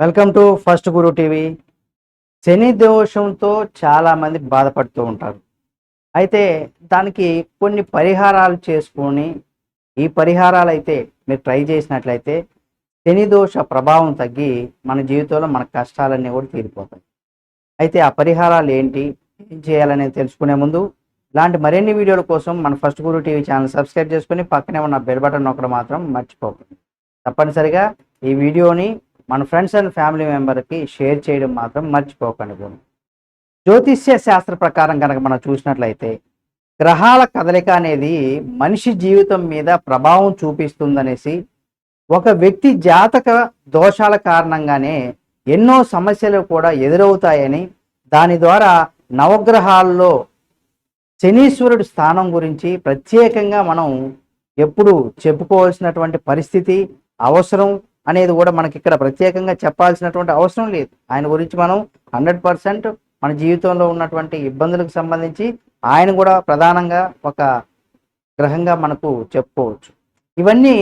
Welcome to first guru TV. శని దోషంతో చాలామంది బాధపడుతూ ఉంటారు. అయితే దానికి కొన్ని పరిహారాలు చేసుకొని ఈ పరిహారాలు అయితే మీరు ట్రై చేసినట్లయితే శని దోష ప్రభావం తగ్గి మన జీవితంలో మన కష్టాలన్నీ కూడా తీరిపోతాయి. అయితే ఆ పరిహారాలు ఏంటి? ఏం చేయాలనేది తెలుసుకునే ముందు ఇలాంటి మరిన్ని వీడియోల కోసం మన first guru TV channel subscribe చేసుకొని పక్కనే ఉన్న బెల్ బటన్ నొక్కడం మాత్రం మర్చిపోకండి. తప్పనిసరిగా ఈ వీడియోని మన ఫ్రెండ్స్ అండ్ ఫ్యామిలీ మెంబర్కి షేర్ చేయడం మాత్రం మర్చిపోకండి పోనీ. జ్యోతిష్య శాస్త్ర ప్రకారం కనుక మనం చూసినట్లయితే గ్రహాల కదలిక అనేది మనిషి జీవితం మీద ప్రభావం చూపిస్తుందనేసి ఒక వ్యక్తి జాతక దోషాల కారణంగానే ఎన్నో సమస్యలు కూడా ఎదురవుతాయని దాని ద్వారా నవగ్రహాల్లో శనీశ్వరుడి స్థానం గురించి ప్రత్యేకంగా మనం ఎప్పుడు చెప్పుకోవాల్సినటువంటి పరిస్థితి అవసరం అనేది కూడా మనకి ఇక్కడ ప్రత్యేకంగా చెప్పాల్సినటువంటి అవసరం లేదు. ఆయన గురించి మనం హండ్రెడ్ పర్సెంట్ మన జీవితంలో ఉన్నటువంటి ఇబ్బందులకు సంబంధించి ఆయన కూడా ప్రధానంగా ఒక గ్రహంగా మనకు చెప్పుకోవచ్చు. ఇవన్నీ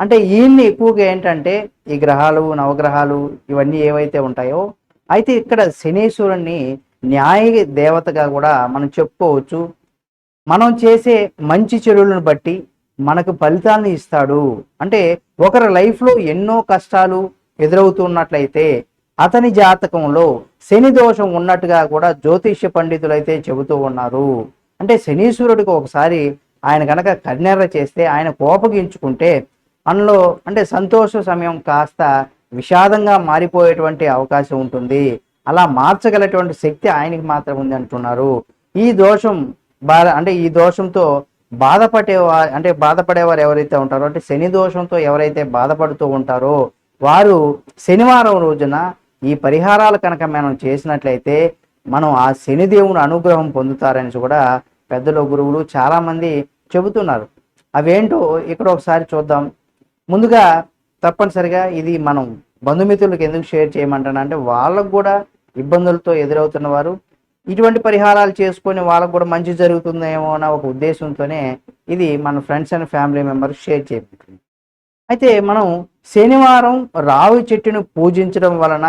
అంటే ఈయన్ని ఎక్కువగా ఏంటంటే ఈ గ్రహాలు నవగ్రహాలు ఇవన్నీ ఏవైతే ఉంటాయో అయితే ఇక్కడ శనీశ్వరుణ్ణి న్యాయ దేవతగా కూడా మనం చెప్పుకోవచ్చు. మనం చేసే మంచి చెడులను బట్టి మనకు ఫలితాలను ఇస్తాడు. అంటే ఒకరి లైఫ్లో ఎన్నో కష్టాలు ఎదురవుతున్నట్లయితే అతని జాతకంలో శని దోషం ఉన్నట్టుగా కూడా జ్యోతిష్య పండితులు అయితే చెబుతూ ఉన్నారు. అంటే శనీశ్వరుడికి ఒకసారి ఆయన కనుక కన్నెర్ర చేస్తే ఆయన కోపగించుకుంటే అందులో అంటే సంతోష సమయం కాస్త విషాదంగా మారిపోయేటువంటి అవకాశం ఉంటుంది. అలా మార్చగలటువంటి శక్తి ఆయనకి మాత్రం ఉంది అంటున్నారు. ఈ దోషం బాధ అంటే ఈ దోషంతో బాధపడేవారు అంటే బాధపడేవారు ఎవరైతే ఉంటారో అంటే శని దోషంతో ఎవరైతే బాధపడుతూ ఉంటారో వారు శనివారం రోజున ఈ పరిహారాలు కనుక మనం చేసినట్లయితే మనం ఆ శనిదేవుని అనుగ్రహం పొందుతారని కూడా పెద్దలు గురువులు చాలామంది చెబుతున్నారు. అవేంటో ఇక్కడ ఒకసారి చూద్దాం. ముందుగా తప్పనిసరిగా ఇది మనం బంధుమిత్రులకు ఎందుకు షేర్ చేయమంటాను అంటే వాళ్ళకు కూడా ఇబ్బందులతో ఎదురవుతున్న వారు ఇటువంటి పరిహారాలు చేసుకొని వాళ్ళకు కూడా మంచి జరుగుతుందేమో అన్న ఒక ఉద్దేశంతోనే ఇది మన friends and family members share చేయబడుతుంది అయితే మనం శనివారం రావి చెట్టును పూజించడం వలన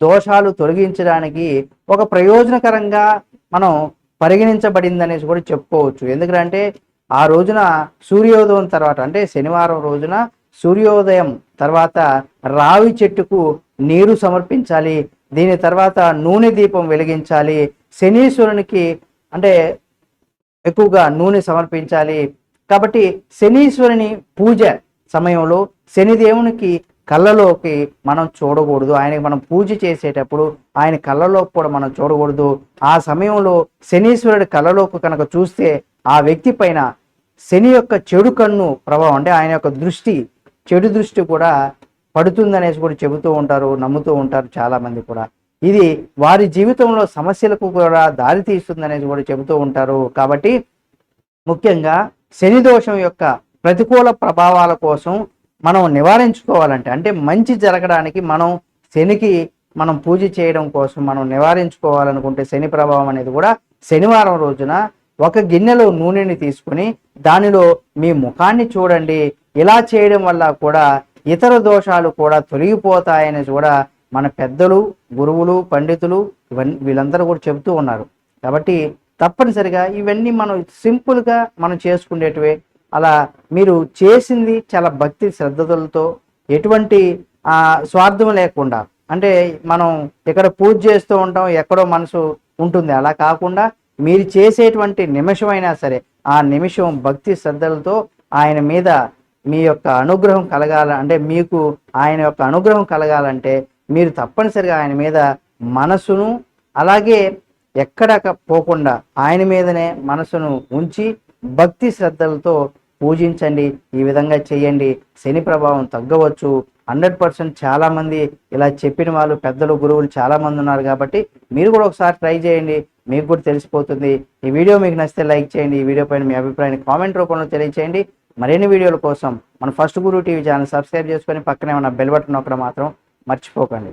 దోషాలు తొలగించడానికి ఒక ప్రయోజనకరంగా మనం పరిగణించబడిందనేసి కూడా చెప్పుకోవచ్చు. ఎందుకంటే ఆ రోజున సూర్యోదయం తర్వాత అంటే శనివారం రోజున సూర్యోదయం తర్వాత రావి చెట్టుకు నీరు సమర్పించాలి దీని తర్వాత నూనె దీపం వెలిగించాలి శనీశ్వరునికి అంటే ఎక్కువగా నూనె సమర్పించాలి. కాబట్టి శనీశ్వరుని పూజ సమయంలో శనిదేవునికి కళ్ళలోకి మనం చూడకూడదు. ఆయనకి మనం పూజ చేసేటప్పుడు ఆయన కళ్ళలోకి కూడా మనం చూడకూడదు. ఆ సమయంలో శనీశ్వరుడి కళ్ళలోకి కనుక చూస్తే ఆ వ్యక్తి పైన శని యొక్క చెడు కన్ను ప్రభావం అంటే ఆయన యొక్క దృష్టి చెడు దృష్టి కూడా పడుతుందనేసి కూడా చెబుతూ ఉంటారు నమ్ముతూ ఉంటారు చాలామంది కూడా. ఇది వారి జీవితంలో సమస్యలకు కూడా దారితీస్తుందనేది కూడా చెబుతూ ఉంటారు. కాబట్టి ముఖ్యంగా శని దోషం యొక్క ప్రతికూల ప్రభావాల కోసం మనం నివారించుకోవాలంటే అంటే మంచి జరగడానికి మనం శనికి మనం పూజ చేయడం కోసం మనం నివారించుకోవాలనుకుంటే శని ప్రభావం అనేది కూడా శనివారం రోజున ఒక గిన్నెలో నూనెని తీసుకుని దానిలో మీ ముఖాన్ని చూడండి. ఇలా చేయడం వల్ల కూడా ఇతర దోషాలు కూడా తొలగిపోతాయని కూడా మన పెద్దలు గురువులు పండితులు ఇవన్నీ వీళ్ళందరూ కూడా చెబుతూ ఉన్నారు. కాబట్టి తప్పనిసరిగా ఇవన్నీ మనం సింపుల్గా మనం చేసుకునేటివే. అలా మీరు చేసింది చాలా భక్తి శ్రద్ధలతో ఎటువంటి స్వార్థం లేకుండా అంటే మనం ఇక్కడ పూజ చేస్తూ ఉంటాం ఎక్కడో మనసు ఉంటుంది. అలా కాకుండా మీరు చేసేటువంటి నిమిషమైనా సరే ఆ నిమిషం భక్తి శ్రద్ధలతో ఆయన మీద మీ యొక్క అనుగ్రహం కలగాల అంటే మీకు ఆయన యొక్క అనుగ్రహం కలగాలంటే మీరు తప్పనిసరిగా ఆయన మీద మనసును అలాగే ఎక్కడ పోకుండా ఆయన మీదనే మనసును ఉంచి భక్తి శ్రద్ధలతో పూజించండి. ఈ విధంగా చేయండి. శని ప్రభావం తగ్గవచ్చు. హండ్రెడ్ పర్సెంట్ చాలామంది ఇలా చెప్పిన వాళ్ళు పెద్దలు గురువులు చాలామంది ఉన్నారు కాబట్టి మీరు కూడా ఒకసారి ట్రై చేయండి. మీకు కూడా తెలిసిపోతుంది. ఈ వీడియో మీకు నచ్చితే లైక్ చేయండి. ఈ వీడియో పైన మీ అభిప్రాయాన్ని కామెంట్ రూపంలో తెలియచేయండి. మరిన్ని వీడియోల కోసం మన first guru TV channel subscribe చేసుకొని పక్కనే ఉన్న బెల్ బటన్ నొక్కడం మాత్రం మర్చిపోకండి.